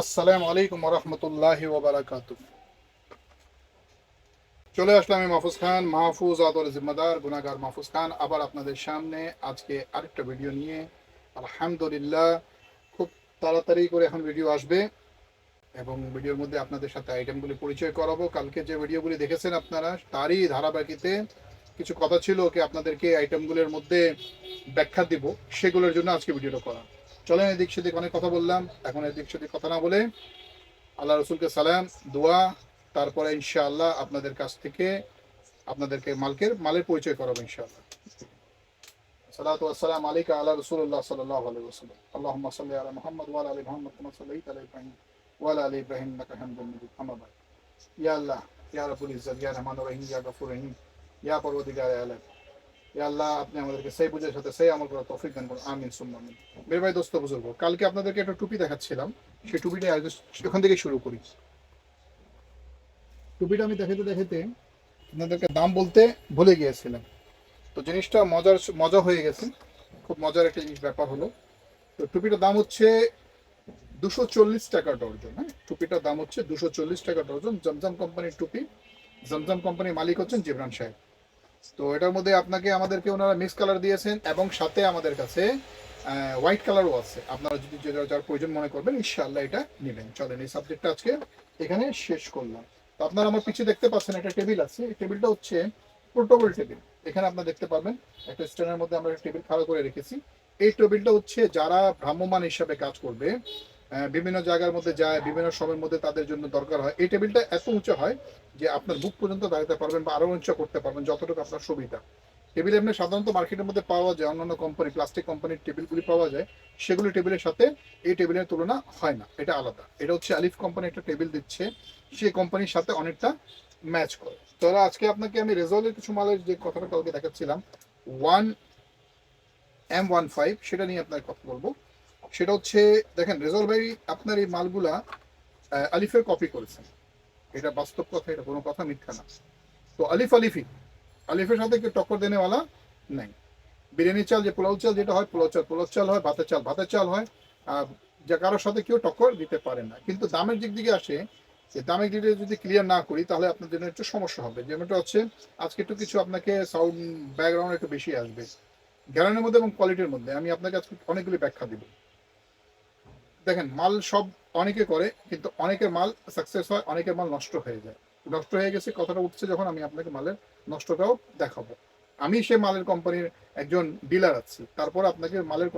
আসসালামু আলাইকুম রহমতুল্লাহি ওবারাকাতু। চলে আসলাম মাহফুজ খান, মাহফুজ আদর জিম্মাদার গুনাগার মাহফুজ খান। আবার আপনাদের সামনে আজকে আরেকটা ভিডিও নিয়ে। আলহামদুলিল্লাহ, খুব তাড়াতাড়ি করে এখন ভিডিও আসবে এবং ভিডিওর মধ্যে আপনাদের সাথে আইটেমগুলি পরিচয় করাবো। কালকে যে ভিডিওগুলি দেখেছেন আপনারা, তারই ধারাবাহিকতে কিছু কথা ছিল কি আপনাদেরকে আইটেমগুলোর মধ্যে ব্যাখ্যা দিব। সেগুলোর জন্য আজকে ভিডিওটা করা। চলেন এদিক সেদিক, অনেক কথা বললাম। এখন এদিক সেদিক কথা না বলে আল্লাহ রসুলকে সালাম, দোয়া, তারপরে ইনশাআল্লাহ আপনাদের কাছ থেকে আপনাদেরকে মালকের, মালের পরিচয় করাবো ইনশাআল্লাহ। সালাতু ওয়াসসালাম আলাইকা আলা রাসূলুল্লাহ সাল্লাল্লাহু আলাইহি ওয়াসাল্লাম। আল্লাহুম্মা সাল্লি আলা মুহাম্মদ ওয়া আলা আলি মুহাম্মদ কামা সাল্লাইতা ইব্রাহিম ওয়া আলা আলি ইব্রাহিম ইন্নাকা হামিদুম মাজিদ। আম্মা বাদ। ইয়া আল্লাহ, ইয়া রাব্বুল ইজ্জাত, ইয়া রহমানুর রহিম, ইয়া গফুর রহিম, ইয়া পরওয়ারদিগার আলাম। ইয়া আল্লাহ আপনি আমাদেরকে সেই বুঝের সাথে সেই আমল করার তৌফিক দান করুন। আমিন, সুম্মা, আমিন। বের ভাই, দোস্ত, বুজুর্গ, কালকে আপনাদেরকে একটা টুপি দেখাচ্ছিলাম। সেই টুপিটা ওখান থেকে শুরু করি। টুপিটা আমি দেখাতে দেখাতে আপনাদেরকে দাম বলতে ভুলে গিয়েছিলাম। তো জিনিসটা মজার, মজা হয়ে গেছে। খুব মজার একটা জিনিস, ব্যাপার হলো। তো টুপিটার দাম হচ্ছে দুশো চল্লিশ টাকা ডর্জন হ্যাঁ? টুপিটার দাম হচ্ছে দুশো চল্লিশ টাকা ডর্জন। জমজম কোম্পানির টুপি। জমজম কোম্পানির মালিক হচ্ছেন জিবরান সাহেব। তো এটার মধ্যে আপনাকে আমাদেরকে ওনারা মিক্স কালার দিয়েছেন এবং সাথে আমাদের কাছে হোয়াইট কালারও আছে। আপনারা যদি যেটা যার প্রয়োজন মনে করবেন, ইনশাআল্লাহ এটা নেবেন। চলেন, এই সাবজেক্টটা আজকে এখানে শেষ করলাম। তো আপনারা আমার পিছিয়ে দেখতে পাচ্ছেন একটা টেবিল আছে। এই টেবিলটা হচ্ছে পোর্টেবল টেবিল এখানে আপনারা দেখতে পারবেন, একটা স্ট্যান্ডের মধ্যে আমরা টেবিল খাড়া করে রেখেছি। এই টেবিলটা হচ্ছে যারা ভ্রাম্যমান হিসাবে কাজ করবে বিভিন্ন জায়গার মধ্যে যায়, বিভিন্ন সময়ের মধ্যে তাদের জন্য দরকার হয়। এই টেবিলটা এত উঁচু হয় যে আপনার বুক পর্যন্ত দাঁড়াতে পারবেন বা আরও উঁচু করতে পারবেন, যতটুকু আপনার সুবিধা। টেবিল এমনি সাধারণত মার্কেটের মধ্যে পাওয়া যায়, অন্যান্য কোম্পানি প্লাস্টিক কোম্পানির টেবিলগুলি পাওয়া যায়। সেগুলি টেবিলের সাথে এই টেবিলের তুলনা হয় না, এটা আলাদা। এটা হচ্ছে আলিফ কোম্পানি একটা টেবিল দিচ্ছে সেই কোম্পানির সাথে অনেকটা ম্যাচ করে। তো আজকে আপনাকে আমি রেজলের কিছু মালের যে কথাটা কালকে দেখাচ্ছিলাম ওয়ান এম ওয়ান ফাইভ সেটা নিয়ে আপনার কথা বলব। সেটা হচ্ছে, দেখেন রেজল ভাই আপনার এই মালগুলা আলিফের কপি করেছেন। এটা বাস্তব কথা, এটা কোনো কথা, মিথ্যা না। তো আলিফ আলিফি আলিফের সাথে কেউ টক্কর দেনেওয়ালা নাই। বিরিয়ানি চাল যে পোলাও চাল যেটা হয় পোলাও চাল পোলাও চাল হয়, ভাতের চাল ভাতের চাল হয়, আর যে কারোর সাথে কেউ টক্কর দিতে পারে না। কিন্তু দামের দিক দিকে আসে, যে দামের দিকে যদি ক্লিয়ার না করি, তাহলে আপনার জন্য একটু সমস্যা হবে। যেমনটা হচ্ছে, আজকে একটু কিছু আপনাকে সাউন্ড ব্যাকগ্রাউন্ড একটু বেশি আসবে। গ্যারানের মধ্যে এবং কোয়ালিটির মধ্যে। আমি আপনাকে আজকে অনেকগুলি ব্যাখ্যা দিব। দেখেন, মাল সব অনেকে করে, কিন্তু অনেকের মাল সাকসেস হয়, অনেকের মাল নষ্ট হয়ে যায়। নষ্ট হয়ে গেছে, কথাটা উঠছে যখন আমি আপনাকে মালের নষ্টটাও দেখাবো। আমি সে মালের কোম্পানির একজন ডিলার আছি, তারপর আপনাকে মালের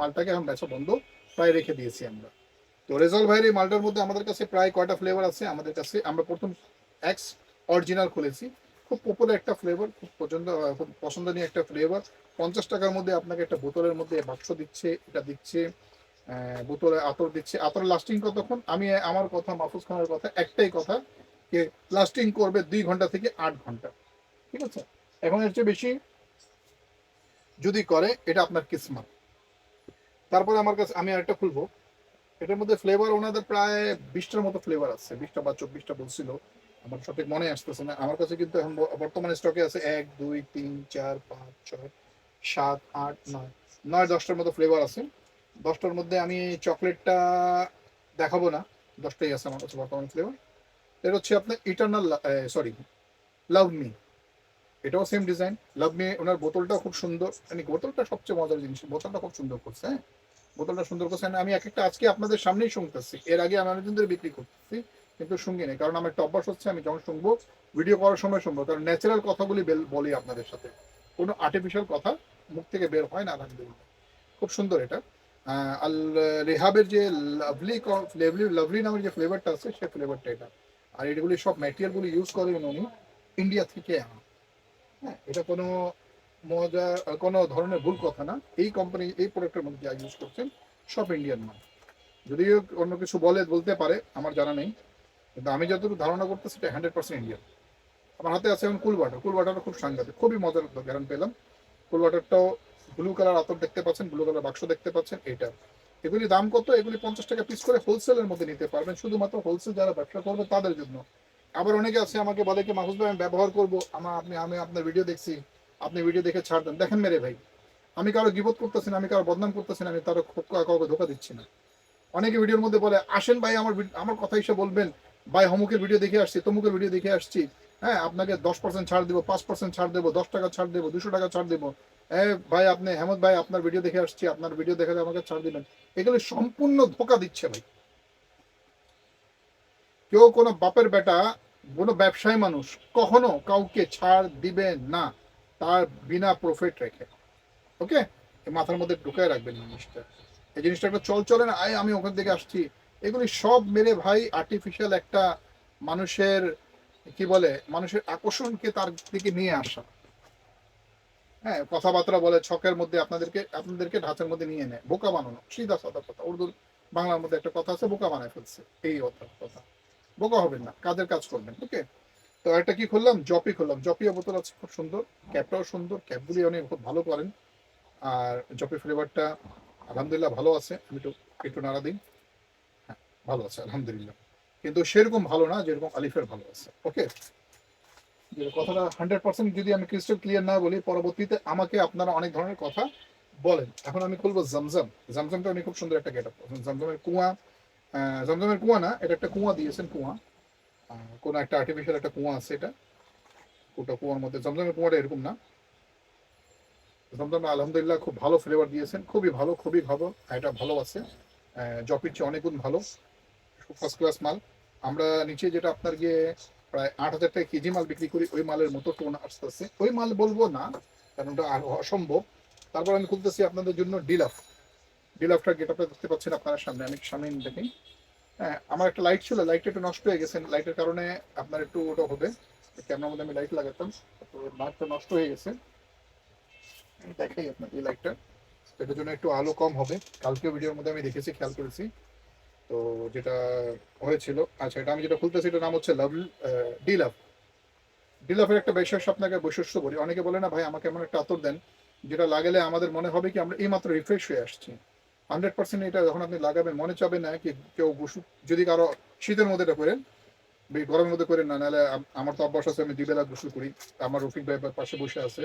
মালটাকে এখন বেচা বন্ধ প্রায় রেখে দিয়েছি আমরা। তো রেজল ভাইয়ের এই মালটার মধ্যে আমাদের কাছে প্রায় কয়টা ফ্লেভার আছে? আমাদের কাছে, আমরা প্রথম এক্স অরিজিনাল খুলেছি। খুব পপুলার একটা ফ্লেভার খুব পছন্দ খুব পছন্দনীয় একটা ফ্লেভার পঞ্চাশ টাকার মধ্যে আপনাকে একটা বোতলের মধ্যে বাক্স দিচ্ছে, এটা দিচ্ছে। বোতলে আতর দিচ্ছে। আতর লাস্টিং কতক্ষণ? আমি, আমার কথা, মাহফুজ খানের কথা, একটাই কথা যে লাস্টিং করবে দুই ঘণ্টা থেকে আট ঘণ্টা। ঠিক আছে? এখন এর চেয়ে বেশি যদি করে, এটা আপনার কিসমত। তারপরে আমার কাছে, আমি আরেকটা খুলবো। এটার মধ্যে ফ্লেভার ওনাদের প্রায় বিশটার মতো ফ্লেভার আছে। বিশটা বা চব্বিশটা বলছিল। আমার সঠিক মনে আসতেছে না। আমার কাছে কিন্তু এখন বর্তমানে স্টকে আছে এক, দুই, তিন, চার, পাঁচ, ছয়, সাত, আট, নয়। নয়, দশটার মতো ফ্লেভার আছে। দশটার মধ্যে আমি চকলেটটা দেখাবো না। দশটাই আছে আমার কাছে বর্তমানে ফ্লেভার এটা হচ্ছে আপনার ইটার্নাল সরি লাভ মি এটাও সেম ডিজাইন লাভ মি ওনার বোতলটাও খুব সুন্দর। মানে বোতলটা সবচেয়ে মজার জিনিস। বোতলটা খুব সুন্দর করছে হ্যাঁ? বোতলটা সুন্দর করছে। আমি এক একটা আজকে আপনাদের সামনেই শুনতেছি। এর আগে আমি অনেকদিন ধরে বিক্রি করতেছি, কিন্তু শুঙ্গি নেই। কারণ আমার একটা হচ্ছে, আমি যখন শুনব ভিডিও করার সময় শুনব। কারণ ন্যাচারাল কথাগুলি বলি আপনাদের সাথে। কোনো আর্টিফিশিয়াল কথা মুখ থেকে বের হয় না আলহামদুলিল্লাহ খুব সুন্দর এটা। আল রেহাবের যে লাভলি লাভলি লাভলি নামের যে ফ্লেভারটা আছে সেই ফ্লেভারটা এটা। আর এগুলি সব ম্যাটেরিয়ালগুলি ইউজ করেন উনি ইন্ডিয়া থেকে আনা। হ্যাঁ এটা কোনো মজা, কোনো ধরনের ভুল কথা না। এই কোম্পানি এই প্রোডাক্টের মধ্যে যা ইউজ করছেন, সব ইন্ডিয়ান মাল। যদিও অন্য কিছু বলে, বলতে পারে, আমার জানা নেই। কিন্তু আমি যতটুকু ধারণা করতেছি, এটা হান্ড্রেড পার্সেন্ট ইন্ডিয়ান আমার হাতে আছে এখন কুল ওয়াটার কুল ওয়াটারও খুব সাংঘাতিক, খুবই মজার গ্যারান পেলাম। কুল ওয়াটারটাও ব্লু কালার আতর দেখতে পাচ্ছেন ব্লু কালার বাক্স দেখতে পাচ্ছেন, এটা। এগুলি দাম কত? এগুলি পঞ্চাশ টাকা পিস করে হোলসেলের মধ্যে নিতে পারবেন। শুধুমাত্র হোলসেল যারা ব্যবসা করবে তাদের জন্য। আবার অনেকে আছে আমাকে বলে কি, মাহফুজ ভাই, আমি ব্যবহার করব। আমার আপনি, আমি আপনার ভিডিও দেখছি। আপনি ভিডিও দেখে ছাড় দেন। দেখেন মেরে ভাই, আমি কারও গিবত করতেছি না, আমি কারও বদনাম করতেছি না, আমি তারও কাউকে ধোকা দিচ্ছি না। অনেকে ভিডিওর মধ্যে বলে, আসেন ভাই, আমার আমার কথা হিসেবে বলবেন। ভাই, অমুকের ভিডিও দেখে আসছি, তমুকের ভিডিও দেখে আসছি। হ্যাঁ আপনাকে দশ পার্সেন্ট ছাড় দেবো, পাঁচ পার্সেন্ট ছাড় দেবো, দশ টাকা ছাড় দেবো, দুশো টাকা ছাড় দেবো। ভাই, আপনি, হেমন্ত ভাই, আপনার ভিডিও দেখে আসছি। আপনার ভিডিও দেখে আমাকে ছাড় দিবেন এগুলো সম্পূর্ণ ধোকা দিচ্ছে ভাই। কেউ কোনো বাপের বেটা, কোনো ব্যবসায়ী মানুষ কখনো কাউকে ছাড় দিবে না। তার বিনা প্রফিট রেখে। ওকে? মাথার মধ্যে ঢুকায় রাখবেন জিনিসটা। এই জিনিসটা একটা চল চলে না, আয়, আমি ওখান থেকে আসছি। এগুলি সব মেরে ভাই আর্টিফিশিয়াল একটা মানুষের, কি বলে, মানুষের আকর্ষণকে তার দিকে নিয়ে আসা। হ্যাঁ কথাবার্তা বলে ছকের মধ্যে আপনাদেরকে আপনাদেরকে ঢাঁচের মধ্যে নিয়ে নেয়। বোকা বানানো, সিধা সাদা কথা। উর্দু বাংলার মধ্যে একটা কথা আছে, বোকা বানায় ফেলছে। এই কথা। বোকা হবেন না, কাজের কাজ করবেন, ওকে? তো একটা কি করলাম জপি করলাম জপিও বোতল আছে, খুব সুন্দর। ক্যাপটাও সুন্দর ক্যাপগুলি অনেক খুব ভালো করেন। আর জপি ফ্লেভারটা আলহামদুলিল্লাহ ভালো আছে। আমি একটু একটু নাড়া দিই। হ্যাঁ ভালো আছে, আলহামদুলিল্লাহ। কিন্তু সেরকম ভালো না যেরকম আলিফের ভালো আছে, ওকে? কথাটা হান্ড্রেড পার্সেন্ট যদি আমি ক্রিস্টাল ক্লিয়ার না বলি, পরবর্তীতে আমাকে আপনারা অনেক ধরনের কথা বলেন। এখন আমি খুলবো জমজম জমজমটা আমি খুব সুন্দর একটা গেট আপ জমজমের কুয়া জমজমের কুয়া না, এটা একটা কুয়া দিয়েছেন, কুয়া। কোনো একটা আর্টিফিশিয়াল একটা কুয়া আছে এটা। ওটা কুয়ার মধ্যে। জমজমের কুয়াটা এরকম না। জমজম আলহামদুলিল্লাহ খুব ভালো ফ্লেভার দিয়েছেন। খুবই ভালো খুবই ভালো। এটা ভালো আছে। জপির চেয়ে অনেক গুণ ভালো। ফার্স্ট ক্লাস মাল। আমরা নিচে যেটা আপনার গিয়ে প্রায় আট হাজার টাকা কেজি মাল বিক্রি করি, ওই মালের মতো টোন আসতে আসতেছে। ওই মাল বলব না, কারণ ওটা অসম্ভব। তারপর আমি খুলতেছি আপনাদের জন্য ডিলাফ। ডিলাফটার গেট আপটা দেখতে পাচ্ছেন আপনারা সামনে অনেক সামনে দেখেন হ্যাঁ আমার একটা লাইট ছিল, লাইটটা একটু নষ্ট হয়ে গেছে। লাইটের কারণে আপনার একটু ওটা হবে। ক্যামেরার মধ্যে আমি লাইট লাগাতাম। তো লাইটটা নষ্ট হয়ে গেছে। আমি দেখাই আপনার এই লাইটটা। এটার জন্য একটু আলো কম হবে। কালকে ভিডিওর মধ্যে আমি দেখেছি, খেয়াল করেছি। তো যেটা হয়েছিল আচ্ছা এটা আমি যেটা খুলতেছি, এটার নাম হচ্ছে লাভ ডিলাফ ডিলাফের একটা বিশেষ আপনাকে বৈশিষ্ট্য বলি। অনেকে বলে না, ভাই, আমাকে এমন একটা আতর দেন যেটা লাগালে আমাদের মনে হবে কি আমরা এইমাত্র রিফ্রেশ হয়ে আসছি। হান্ড্রেড পার্সেন্ট এটা যখন আপনি লাগাবেন, মনে চাবে না কি কেউ গোসু যদি কারও শীতের মধ্যে এটা করেন গরমের মধ্যে করেন না, নাহলে আমার তো অভ্যাস আছে, আমি দুবেলা গোসল করি। আমার রফিক ভাই পাশে বসে আছে।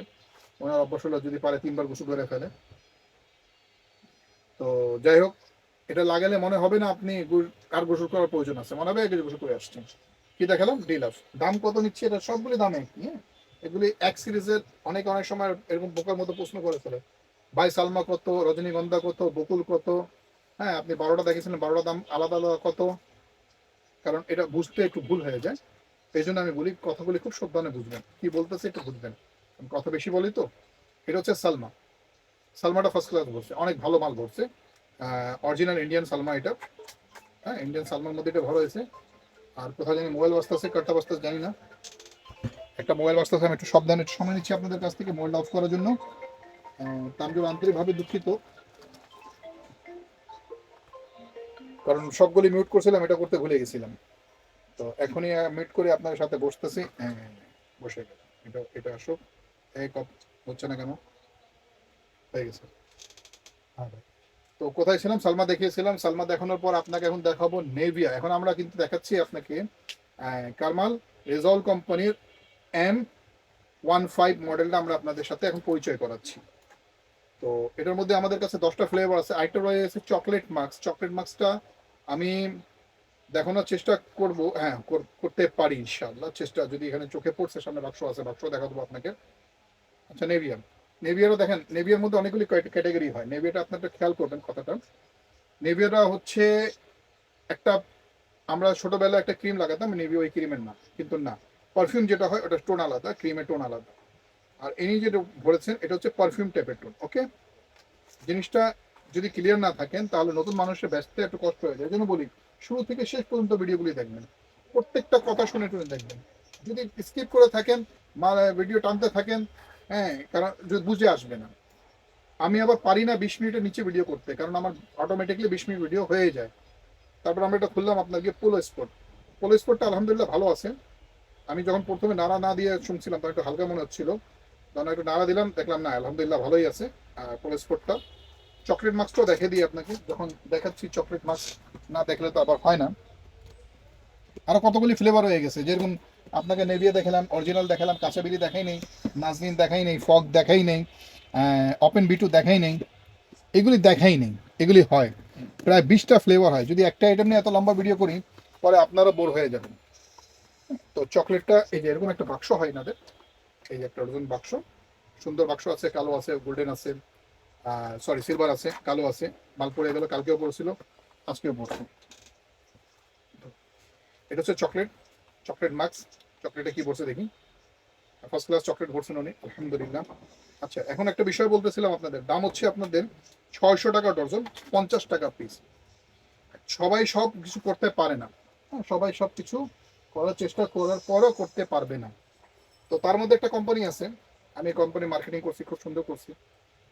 ওনার অভ্যাস হলো যদি পারে তিনবার গোসল করে ফেলে। তো যাই হোক এটা লাগালে মনে হবে না আপনি আর গোসল করার প্রয়োজন আছে। মনে হবে আগে গোসল করে আসছেন। কি দেখালাম? ডিলাফ দাম কত নিচ্ছে? এটা সবগুলি দাম একই হ্যাঁ? এগুলি এক সিরিজের অনেক অনেক সময় এরকম বোকার মতো প্রশ্ন করে ফেলে। ভাই, সালমা কত? রজনীগন্ধা কত? বকুল কত? হ্যাঁ আপনি বারোটা দেখেছিলেন, বারোটা দাম আলাদা আলাদা কত? কারণ এটা বুঝতে একটু ভুল হয়ে যায়। এই জন্য আমি বলি, কথাগুলি খুব সাবধানে বুঝবেন। কি বলতেছে একটু বুঝবেন। কথা বেশি বলি তো। এটা হচ্ছে সালমা। সালমাটা ফার্স্ট ক্লাস বলছে। অনেক ভালো মাল বলছে অরিজিনাল ইন্ডিয়ান সালমা এটা। হ্যাঁ ইন্ডিয়ান সালমার মধ্যে এটা ভালো হয়েছে। আর কোথাও জানি মোবাইল বাজতেছে কাটটা বাজতেছে জানি না। একটা মোবাইল বাজতেছে আমি একটু সাবধানে একটু সময় নিচ্ছি আপনাদের কাছ থেকে মোবাইলটা অফ করার জন্য। আহ, তা আন্তরিকভাবে দুঃখিত। কারণ সবগুলি মিউট করছিলাম এটা করতে ভুলে গেছিলাম। তো এখনই মিউট করে আপনার সাথে বসতেছি। হ্যাঁ, বসে গেলাম। এটা এটা আসুক। এই কপ হচ্ছে না কেন? হয়ে গেছে। হ্যাঁ ভাই। তো কোথায় ছিলাম? সালমা দেখিয়েছিলাম। সালমা দেখানোর পর আপনাকে এখন দেখাবো নেভিয়া। এখন আমরা কিন্তু দেখাচ্ছি আপনাকে কারমাল রেজল কোম্পানির এম ওয়ান ফাইভ মডেলটা আমরা আপনাদের সাথে এখন পরিচয় করাচ্ছি। তো এটার মধ্যে আমাদের কাছে দশটা ফ্লেভার আছে। আরেকটা রয়েছে চকলেট মাস্ক চকলেট মাস্কটা আমি দেখানোর চেষ্টা করব হ্যাঁ করতে পারি ইনশাল্লাহ চেষ্টা যদি এখানে চোখে পড়ছে, সামনে বাক্স আছে বাক্স দেখা দেবো আপনাকে। আচ্ছা নেভিয়াম নেভিয়ারও দেখেন নেভিয়ার মধ্যে অনেকগুলি ক্যাটাগরি হয়। নেভিয়াটা আপনার একটু খেয়াল করবেন কথাটা। নেভিয়াটা হচ্ছে একটা, আমরা ছোটবেলায় একটা ক্রিম লাগাতাম নেভিয়া ওই ক্রিমের না কিন্তু না। পারফিউম যেটা হয়, ওটা টোন আলাদা ক্রিমের টোন আলাদা। আর ইনি যেটা বলেছেন, এটা হচ্ছে পারফিউম টাইপের টোন ওকে জিনিসটা যদি ক্লিয়ার না থাকেন, তাহলে নতুন মানুষের ব্যস্ত একটু কষ্ট হয়ে যায়। যেন বলি, শুরু থেকে শেষ পর্যন্ত ভিডিওগুলি দেখবেন। প্রত্যেকটা কথা শুনে শুনে দেখবেন। যদি স্কিপ করে থাকেন ভিডিও টানতে থাকেন হ্যাঁ কারণ বুঝে আসবে না। আমি আবার পারি না বিশ মিনিটের নিচে ভিডিও করতে, কারণ আমার অটোমেটিকলি বিশ মিনিট ভিডিও হয়ে যায়। তারপর আমরা এটা খুললাম আপনাকে পোলো স্পোর্ট পোলো স্পোর্টটা আলহামদুলিল্লাহ ভালো আছে। আমি যখন প্রথমে নাড়া না দিয়ে শুনছিলাম, তখন একটু হালকা মনে হচ্ছিল। তখন একটু নাড়া দিলাম, দেখলাম না, আলহামদুলিল্লাহ ভালোই আছে। পোলো স্পোর্টটা চকলেট মাস্কটাও দেখে দিই আপনাকে। যখন দেখাচ্ছি চকলেট মাস্ক না দেখলে তো আবার হয় না। আরও কতগুলি ফ্লেভার হয়ে গেছে, যেরকম আপনাকে নেভিয়া দেখালাম অরিজিনাল দেখালাম কাঁচাবিলি দেখাই নেই, নাজনিন দেখাই নেই, ফগ দেখাই নেই ওপেন বিটু দেখাই নেই, এগুলি দেখাই নেই, এগুলি হয়। প্রায় বিশটা ফ্লেভার হয়। যদি একটা আইটেম নিয়ে এত লম্বা ভিডিও করি, পরে আপনারা বোর হয়ে যাবেন। তো চকলেটটা এই যে এরকম একটা বাক্স হয় এনাদের, এই যে একটা ওজন বাক্স। সুন্দর বাক্স আছে, কালো আছে গোল্ডেন আছে সরি সিলভার আছে, কালো আছে মাল পড়ে গেল, কালকেও পড়ছিল, আজকেও পড়ছে। এটা হচ্ছে চকলেট চকলেট মাস্ক চকলেটে কি পড়ছে দেখি? ফার্স্ট ক্লাস চকলেট পড়ছেন উনি আলহামদুলিল্লাহ। আচ্ছা এখন একটা বিষয় বলতেছিলাম আপনাদের। দাম হচ্ছে আপনাদের ছয়শো টাকা ডজন পঞ্চাশ টাকা পিস সবাই সব কিছু করতে পারে না। হ্যাঁ, সবাই সব কিছু করার চেষ্টা করার পরও করতে পারবে না। তো তার মধ্যে একটা কোম্পানি আছে। আমি কোম্পানি মার্কেটিং করছি খুব সুন্দর করছি।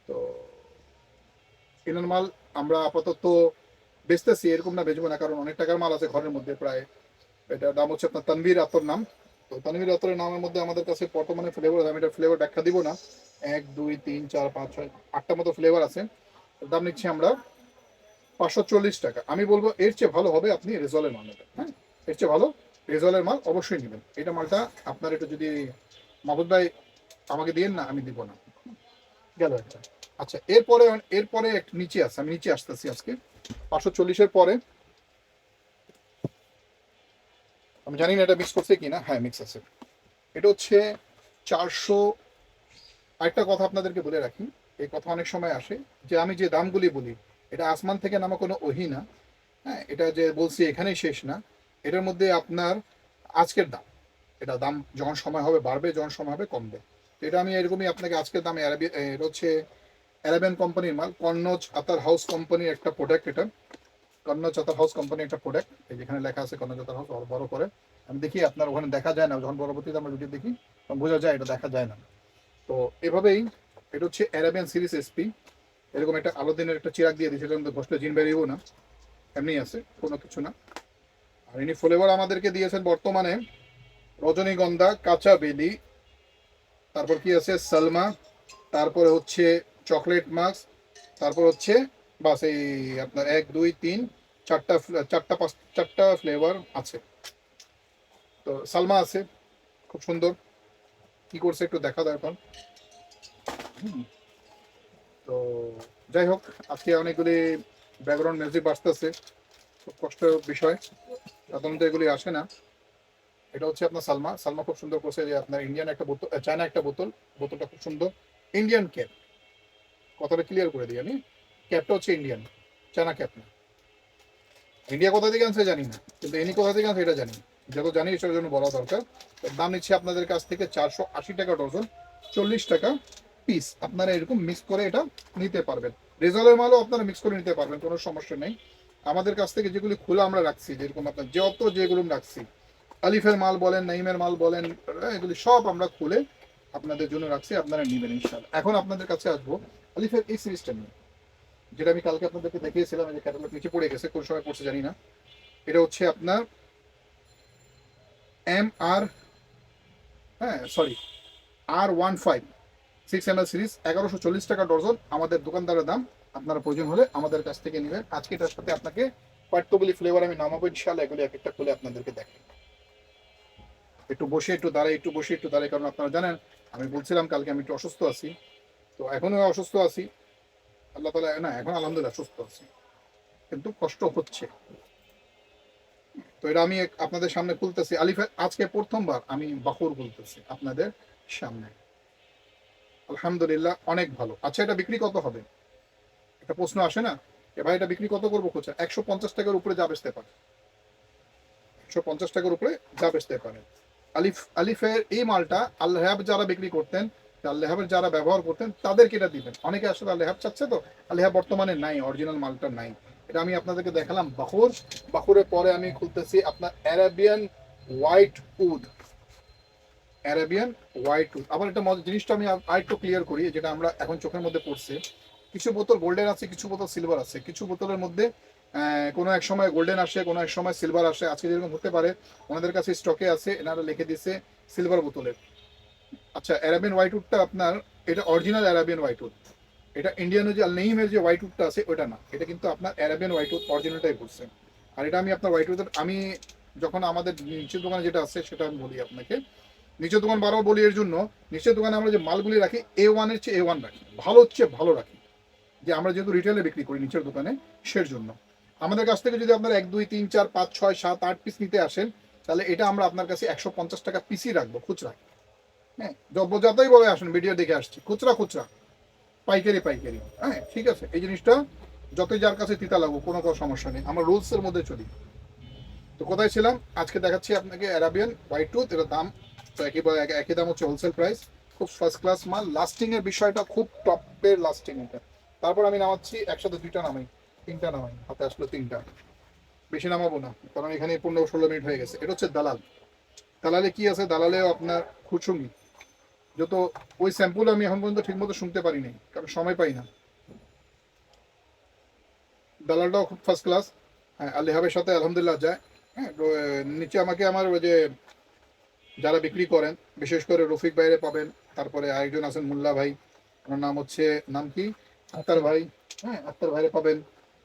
তো এনার মাল আমরা আপাতত বেচতেছি এরকম না বেচবো না কারণ অনেক টাকার মাল আছে ঘরের মধ্যে প্রায়। এটার দাম হচ্ছে আপনার তানভীর আতর নাম। তো তানভীর আতরের নামের মধ্যে আমাদের কাছে বর্তমানে ফ্লেভার আমি এটা ফ্লেভার ব্যাখ্যা দিব না। এক, দুই, তিন, চার, পাঁচ, ছয়, আটটা মতো ফ্লেভার আছে। দাম নিচ্ছি আমরা পাঁচশো চল্লিশ টাকা। আমি বলব এর চেয়ে ভালো হবে আপনি রেজলের মাল নেবেন হ্যাঁ? এর চেয়ে ভালো রেজলের মাল অবশ্যই নেবেন। এটা মালটা আপনার একটু যদি মাহবুদ ভাই আমাকে দিয়েন না, আমি দিব না। গেল একটা। আচ্ছা এরপরে এরপরে নিচে আছে, আমি নিচে আসতেছি আজকে। পাঁচশো চল্লিশের পরে আমি জানি না এটা মিক্স করছে কিনা। হ্যাঁ মিক্স আছে। এটা হচ্ছে চারশো আরেকটা কথা আপনাদেরকে বলে রাখি, এই কথা অনেক সময় আসে যে আমি যে দামগুলি বলি, এটা আসমান থেকে নামা কোনো ওহি না। হ্যাঁ এটা যে বলছি এখানেই শেষ না। এটার মধ্যে আপনার আজকের দাম। এটা দাম যখন সময় হবে বাড়বে, যখন সময় হবে কমবে। এটা আমি এরকমই আপনাকে আজকের দামে এটা হচ্ছে অ্যারাবিয়ান কোম্পানির মাল। কর্নজ আতার হাউস কোম্পানির একটা প্রোডাক্ট এটা। কর্নজ আতার হাউস কোম্পানির একটা প্রোডাক্ট এই যেখানে লেখা আছে কর্নজ আতার হাউস বড় করে। আমি দেখি আপনার ওখানে দেখা যায় না, যখন পরবর্তীতে আমরা ভিডিও দেখি, তখন বোঝা যায় এটা দেখা যায় না। তো এভাবেই, এটা হচ্ছে অ্যারাবিয়ান সিরিজ এসপি এরকম একটা আলো দিনের একটা চিরাগ দিয়ে দিয়েছে মধ্যে ঘষলে জিন বেরিয়েও না, এমনি আছে, কোনো কিছু না। আর ইনি ফ্লেভার আমাদেরকে দিয়েছেন বর্তমানে, রজনীগন্ধা, কাঁচা বেলি, তারপর কি আছে, সালমা, তারপরে হচ্ছে চকলেট মাস্ক, তারপর হচ্ছে বাস এই আপনার এক, দুই, তিন, চারটা চারটা পাঁচ, চারটা ফ্লেভার আছে। তো সালমা আছে, খুব সুন্দর। কি করছে একটু দেখা দরকার। তো যাই হোক, আজকে অনেকগুলি ব্যাকগ্রাউন্ড মিউজিক বাজতেছে, খুব কষ্টের বিষয়। সাধারণত এগুলি আসে না। এটা হচ্ছে আপনার সালমা। সালমা খুব সুন্দর করছে যে আপনার ইন্ডিয়ান একটা বোতল চায়না একটা বোতল, বোতলটা খুব সুন্দর। ইন্ডিয়ান ক্যাপ কথাটা ক্লিয়ার করে দিই আমি। ক্যাপটা হচ্ছে ইন্ডিয়ান, চায়না ক্যাপ না ইন্ডিয়া কোথা থেকে আনছে জানি না, কিন্তু এনি কোথা থেকে আনছে এটা জানি যত জানি এটার জন্য বলা দরকার। দাম নিচ্ছে আপনাদের কাছ থেকে চারশো আশি টাকা ডজন, চল্লিশ টাকা পিস আপনারা এরকম মিক্স করে এটা নিতে পারবেন। রেজাল্টের মালও আপনারা মিক্স করে নিতে পারবেন, কোনো সমস্যা নেই। আমাদের কাছ থেকে যেগুলি খোলা আমরা রাখছি, যেরকম আপনার যত যেগুলো রাখছি, আলিফের মাল বলেন নাইমের মাল বলেন এগুলি সব আমরা খুলে আপনাদের জন্য রাখছি, আপনারা নেবেন ইনশাল্লাহ এখন আপনাদের কাছে আসব আলিফের এই সিরিজটা নিয়ে। যেটা আমি কালকে আপনাদেরকে দেখিয়েছিলাম যে ক্যাটালগ নিচে পড়ে গেছে, কোন সময় পড়ছে জানি না। এটা হচ্ছে আপনার এম আর হ্যাঁ sorry R one five six M L series এগারোশো চল্লিশ টাকা ডজন, আমাদের দোকানদারের দাম। আপনারা প্রয়োজন হলে আমাদের কাছ থেকে নেবেন। আজকে এটার সাথে আপনাকে কয়েকগুলি ফ্লেভার আমি নামাবো ইনশাল্লাহ এগুলি এক একটা খুলে আপনাদেরকে দেখাই একটু বসে, একটু দাঁড়াই, একটু বসে, একটু দাঁড়াই, কারণ আপনারা জানেন, আমি বলছিলাম কালকে আমি একটু অসুস্থ আছি। তো এখনও অসুস্থ আছি। আল্লাহ তালা না, এখন আলহামদুলিল্লাহ সুস্থ আছি। কিন্তু কষ্ট হচ্ছে। তো এটা আমি আপনাদের সামনে খুলতেছি। আলিফের আজকে প্রথমবার আমি বাকুর বলতেছি আপনাদের সামনে। আলহামদুলিল্লাহ, অনেক ভালো। আচ্ছা এটা বিক্রি কত হবে? একটা প্রশ্ন আসে না? এ ভাই, এটা বিক্রি কত করব খোঁচা? একশো পঞ্চাশ টাকার উপরে যা বেচতে পারে। একশো পঞ্চাশ টাকার উপরে যা বেচতে পারে। আলিফ, আলিফের এই মালটা আল্লাহাব যারা বিক্রি করতেন আল্লাহাবের যারা ব্যবহার করতেন, তাদেরকে এটা দিবেন অনেকে আসলে আল্লাহাব চাচ্ছে তো আল্লাহাব বর্তমানে নাই অরিজিনাল মালটা নাই। এটা আমি আপনাদেরকে দেখালাম বাহুর বাহুরের পরে আমি খুলতেছি আপনার Arabian white wood Arabian white wood আবার একটা জিনিসটা আমি আরেকটু ক্লিয়ার করি, যেটা আমরা এখন চোখের মধ্যে পড়ছে। কিছু বোতল গোল্ডেন আছে, কিছু বোতল সিলভার আছে। কিছু বোতলের মধ্যে কোনো এক সময় গোল্ডেন আসে, কোনো এক সময় সিলভার আসে। আজকে যেরকম হতে পারে, ওনাদের কাছে স্টকে আছে, এনারা লিখে দিছে সিলভার বোতলের। আচ্ছা অ্যারাবিয়ান হোয়াইট উডটা আপনার, এটা অরিজিনাল অ্যারাবিয়ান হোয়াইট উড এটা ইন্ডিয়ান যে, নেইমের যে হোয়াইট উডটা আছে, ওটা না। এটা কিন্তু আপনার অ্যারাবিয়ান হোয়াইট উড অরিজিনালটাই বলছে আর এটা আমি আপনার হোয়াইট উডের আমি যখন আমাদের নিচের দোকানে যেটা আছে, সেটা আমি বলি আপনাকে। নিচের দোকান বারবার বলি এর জন্য, নিচের দোকানে আমরা যে মালগুলি রাখি এ ওয়ানের চেয়ে এ ওয়ান রাখি। ভালো হচ্ছে, ভালো রাখি। যে আমরা যেহেতু রিটেলে বিক্রি করি নিচের দোকানে, সের জন্য। আমাদের কাছ থেকে যদি আপনারা এক, দুই, তিন, চার, পাঁচ, ছয়, সাত, আট পিস নিতে আসেন, তাহলে এটা আমরা আপনার কাছে একশো পঞ্চাশ টাকা পিসই রাখব, খুচরা। হ্যাঁ যত- যতই বলে আসুন ভিডিও দেখে আসছি। খুচরা খুচরা। পাইকারি পাইকারি। হ্যাঁ ঠিক আছে। এই জিনিসটা যতই যার কাছে তিতা লাগুক, কোনো কোনো সমস্যা নেই। আমরা রুলসের মধ্যে চলি। তো কোথায় ছিলাম? আজকে দেখাচ্ছি আপনাকে অ্যারাবিয়ান হোয়াইট টুথ এটার দাম তো একই একই দাম হচ্ছে হোলসেল প্রাইস খুব ফার্স্ট ক্লাস মাল। লাস্টিং এর বিষয়টা খুব টপের লাস্টিং এটা। তারপর আমি নামাচ্ছি, একসাথে দুইটা নামাই। তিনটা নামাই। হাতে আসলো তিনটা। বেশি নামাবো না, কারণ এখানে পনেরো ষোলো মিনিট হয়ে গেছে। এটা হচ্ছে দালাল। দালালে কি আছে? দালালেও আপনার খুচুঙ্গি যত ওই স্যাম্পল আমি এখন পর্যন্ত ঠিকমতো শুনতে পারিনি, কারণ সময় পাই না। দালালটাও খুব ফার্স্ট ক্লাস হ্যাঁ আলিহাবের সাথে আলহামদুলিল্লাহ যায়। হ্যাঁ নিচে আমাকে আমার ওই যে যারা বিক্রি করেন, বিশেষ করে রফিক বাইরে পাবেন, তারপরে আরেকজন আছেন মোল্লা ভাই, ওনার নাম হচ্ছে, নাম কি? আক্তার ভাই। হ্যাঁ আক্তার ভাইরে পাবেন।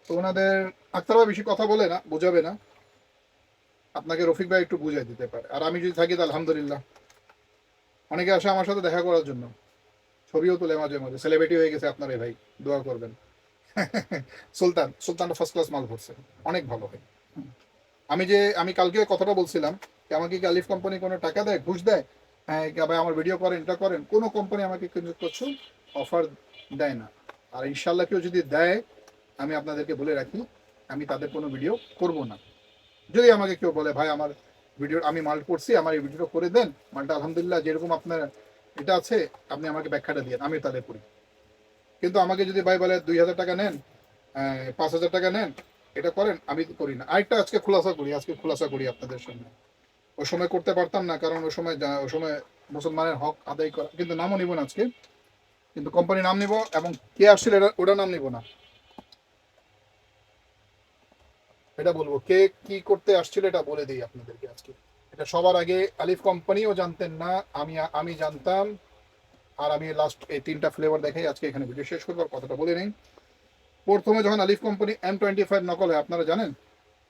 তো ওনাদের, আক্তার ভাই বেশি কথা বলে না, বোঝাবে না। আপনাকে রফিক ভাই একটু বুঝাই দিতে পারে। আর আমি যদি থাকি তো আলহামদুলিল্লাহ। অনেকে আসে আমার সাথে দেখা করার জন্য। ছবিও তোলে মাঝে মাঝে। সেলিব্রিটি হয়ে গেছে আপনার ভাই। দোয়া করবেন। সুলতান, সুলতানটা ফার্স্ট ক্লাস মাল ভরছে অনেক ভালো হয় আমি যে, আমি কালকে কথাটা বলছিলাম যে, আমাকে কি আলিফ কোম্পানি কোনো টাকা দেয়? ঘুষ দেয়? হ্যাঁ ভাই আমার ভিডিও করেন, এটা করেন? কোনো কোম্পানি আমাকে কিন্তু কিছু অফার দেয় না। আর ইনশাল্লাহ কেউ যদি দেয়, আমি আপনাদেরকে বলে রাখি, আমি তাদের কোনো ভিডিও করব না। যদি আমাকে কেউ বলে, ভাই, আমার ভিডিও আমি মাল করছি, আমার এই ভিডিওটা করে দেন। মালটা আলহামদুলিল্লাহ যেরকম আপনার এটা আছে, আপনি আমাকে ব্যাখ্যাটা দিয়ে আমি তাদের করি। কিন্তু আমাকে যদি ভাই বলে দুই হাজার টাকা নেন পাঁচ হাজার টাকা নেন, এটা করেন, আমি করি না। আরেকটা আজকে খোলাসা করি, আজকে খোলাসা করি আপনাদের সামনে। ওই সময় করতে পারতাম না, কারণ ওই সময় ওই সময় মুসলমানের হক আদায় করা, কিন্তু নামও নিব না আজকে। কিন্তু কোম্পানি নাম নিব এবং কে আসছিল, এটা ওটা নাম নিব না। এটা বলব। কে কি করতে আসছিল এটা বলে দিই আপনাদেরকে আজকে। এটা সবার আগে আলিফ কোম্পানিও জানতেন না, আমি আমি জানতাম, আর আমি লাস্ট এই তিনটা ফ্লেভার দেখাই আজকে এখানে ভিডিও শেষ করব কথাটা বলে নেই। প্রথমে যখন আলিফ কোম্পানি এম টোয়েন্টি ফাইভ নকল হয়, আপনারা জানেন?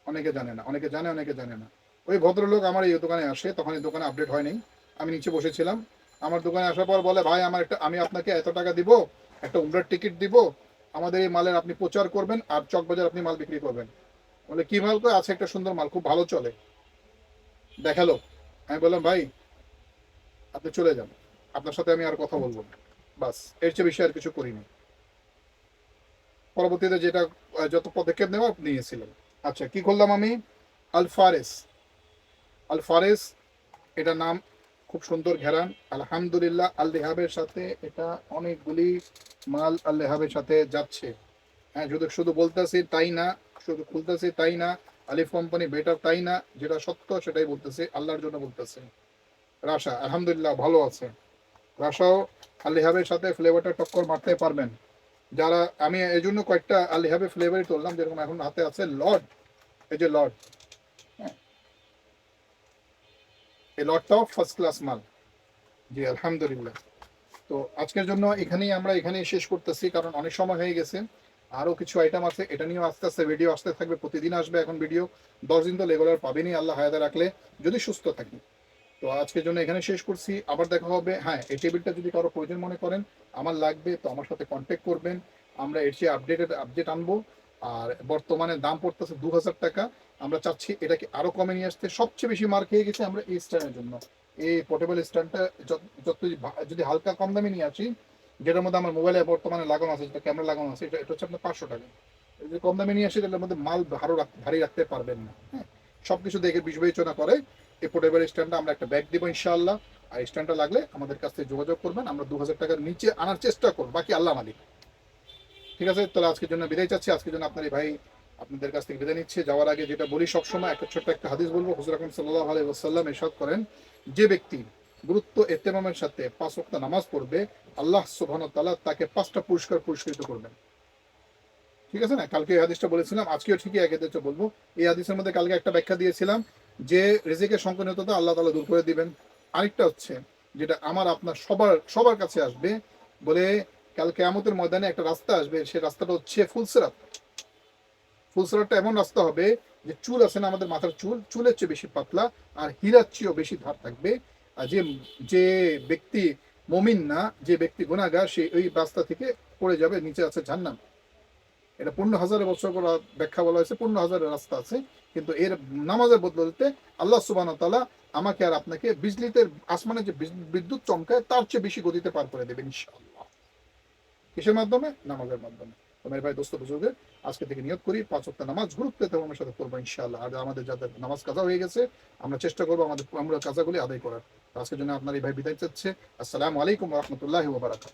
অনেকে জানে না, অনেকে জানে অনেকে জানে না। ওই ভদ্রলোক আমার এই দোকানে আসে, তখন এই দোকানে আপডেট হয়নি। আমি নিচে বসেছিলাম। আমার দোকানে আসার পর বলে, ভাই, আমার একটা আমি আপনাকে এত টাকা দিব, একটা উমরার টিকিট দিব। আমাদের এই মালের আপনি প্রচার করবেন, আর চকবাজার আপনি মাল বিক্রি করবেন। বলে, কি মাল কয় আছে একটা সুন্দর মাল, খুব ভালো চলে। দেখাল। আমি বললাম, ভাই, আপনি চলে যান। আপনার সাথে আমি আর কথা বলব না। বাস, এর চেয়ে বেশি আর কিছু করিনি পরবর্তীতে যেটা যত পদক্ষেপ নেওয়া নিয়েছিলাম। আচ্ছা কি করলাম আমি? আল ফারেস আল এটা নাম খুব সুন্দর ঘেরান। আলহামদুলিল্লাহ, আল রেহাবের সাথে এটা অনেকগুলি মাল আল রেহাবের সাথে যাচ্ছে। হ্যাঁ শুধু শুধু বলতেছি তাই না শুধু খুলতেছি তাই না, আলিফ কোম্পানি বেটার তাই না, যেটা সত্য সেটাই বলতেছি, আল্লাহর জন্য বলতেছি। রাশা, আলহামদুলিল্লাহ ভালো আছে। রাশাও আলিহাবের সাথে ফ্লেভারটা টক্কর মারতে পারবেন। যারা, আমি এই জন্য কয়েকটা আলিহাবে ফ্লেভারই তুললাম, যেরকম এখন হাতে আছে লর্ড। এই যে লর্ড। এই লর্ডটাও ফার্স্ট ক্লাস মাল। জি, আলহামদুলিল্লাহ। তো আজকের জন্য এখানেই আমরা এখানেই শেষ করতেছি, কারণ অনেক সময় হয়ে গেছে। আরও কিছু আইটেম আছে, এটা নিয়েও আস্তে আস্তে ভিডিও আসতে থাকবে, প্রতিদিন আসবে এখন ভিডিও দশ দিন তো রেগুলার পাবেনই আল্লাহ হায়াদা রাখলে যদি সুস্থ থাকি। তো আজকের জন্য এখানে শেষ করছি, আবার দেখা হবে। হ্যাঁ এই টেবিলটা যদি কারও প্রয়োজন মনে করেন, আমার লাগবে, তো আমার সাথে কন্ট্যাক্ট করবেন। আমরা এর চেয়ে আপডেটেড আপডেট আনব। আর বর্তমানে দাম পড়তেছে দু হাজার টাকা। আমরা চাচ্ছি এটাকে আরও কমে নিয়ে আসতে। সবচেয়ে বেশি মার খেয়ে গেছে আমরা এই স্ট্যান্ডের জন্য। এই পোর্টেবল স্ট্যান্ডটা যত যদি হালকা কম দামে নিয়ে আসি যেটার মধ্যে আমার মোবাইলে বর্তমানে লাগানো আছে, যেটা ক্যামেরা লাগানো আছে, এটা হচ্ছে আপনার পাঁচশো টাকা। যদি কম দামে নিয়ে আসি তাহলে মধ্যে মাল ভালো রাখ- ভারী রাখতে পারবেন না হ্যাঁ? সব কিছু দেখে বিবেচনা করে এই পোর্টেবল স্ট্যান্ডটা আমরা একটা ব্যাগ দিব ইনশাআল্লাহ, আর স্ট্যান্ডটা লাগলে আমাদের কাছ থেকে যোগাযোগ করবেন, আমরা দু হাজার টাকার নিচে আনার চেষ্টা করব, বাকি আল্লাহ মালিক। ঠিক আছে, তাহলে আজকের জন্য বিদায় চাচ্ছি, আজকের জন্য আপনার এই ভাই আপনাদের কাছ থেকে বিদায় নিচ্ছে। যাওয়ার আগে যেটা বলি সবসময়, একটা ছোট্ট একটা হাদিস বলব, হুজুর আকরম সাল্লাহ আলাই ওসাল্লাম করেন, যে ব্যক্তি গুরুত্ব এতেমামের সাথে পাঁচ ওয়াক্ত নামাজ পড়বে, আল্লাহ সুবহান তাআলা তাকে পাঁচটা পুরস্কার পুরস্কৃত করবেন। ঠিক আছে না? কালকে এই হাদিসটা বলেছিলাম, আজকেও ঠিকই এক হাদিসটা বলব। এই হাদিসের মধ্যে কালকে একটা ব্যাখ্যা দিয়েছিলাম যে রিজিকের সংকীর্ণতা আল্লাহ তাআলা দূর করে দিবেন। আরেকটা হচ্ছে যেটা আমার আপনার সবার সবার কাছে আসবে, বলে কাল কেয়ামতের ময়দানে একটা রাস্তা আসবে, সে রাস্তাটা হচ্ছে ফুলসেরাত। ফুলসেরাতটা এমন রাস্তা হবে যে চুল আছে না আমাদের মাথার চুল, চুলের চেয়ে বেশি পাতলা আর হীরার চেয়েও বেশি ধার থাকবে। যে যে ব্যক্তি মমিন না, যে ব্যক্তি গুণাগার সে ওই রাস্তা থেকে পড়ে যাবে, নিচে আছে জান্নাম এটা পূর্ণ হাজারের বছর করা ব্যাখ্যা বলা হয়েছে পূর্ণ হাজারের রাস্তা আছে। কিন্তু এর নামাজের বদলতে আল্লাহ সুবাহ তালা আমাকে আর আপনাকে বিজলিতে আসমানে যে বিদ্যুৎ চমকায়, তার চেয়ে বেশি গতিতে পার করে দেবেন, ইনশাআল্লাহ। কিসের মাধ্যমে? নামাজের মাধ্যমে। মেরে ভাই, দোস্ত, বুজুর্গের, আজকে থেকে নিয়োগ করি, পাঁচ হপ্তাহ নামাজ গুরুত্ব আমার সাথে করব ইনশাল্লাহ আর আমাদের যাদের নামাজ কাজা হয়ে গেছে, আমরা চেষ্টা করব আমাদের আমরা কাজাগুলি আদায় করার। আজকের জন্য আপনার এই ভাই বিদায় চাচ্ছে। আসসালামু আলাইকুম রহমতুল্লাহ ওবরাকাতুহ